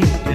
me.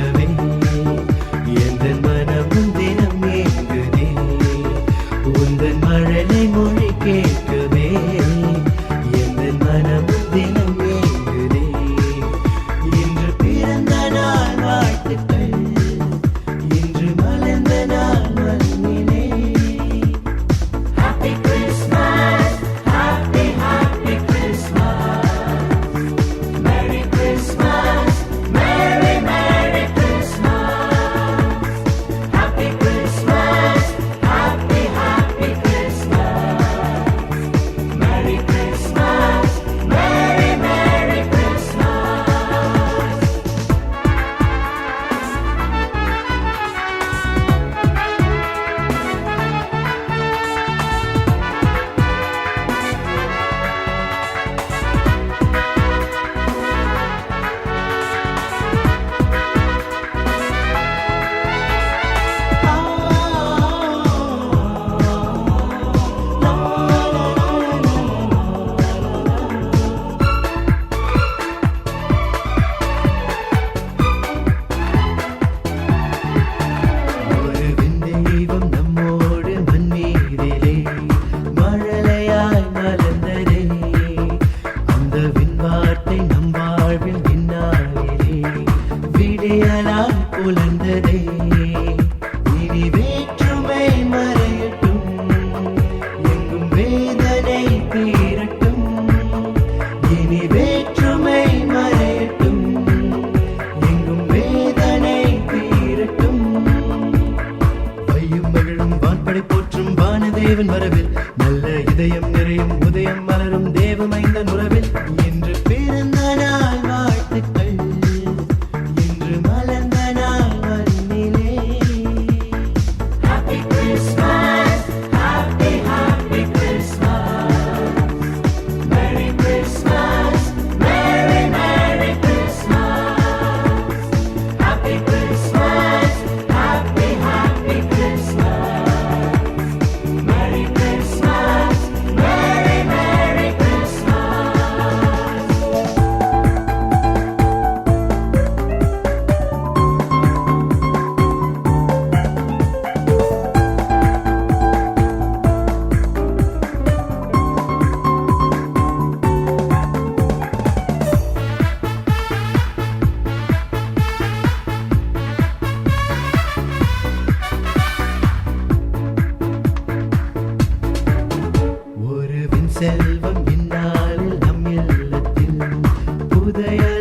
வார்த்தை நம் வாழ்வில் நின்னாவிலே விடியலால் புலர்ந்ததே இனி வேற்றுமை மறையட்டும். எங்கும் வேதனை தீரட்டும் இனி வேற்றுமை மறையட்டும். எங்கும் வேதனை தீரட்டும் வையும் மகிழும் வான்படை போற்றும் வானதேவன் வரவில் நல்ல இதயம் செல்வம் இந்நாளில் நம் இல்லத்தில். புதைய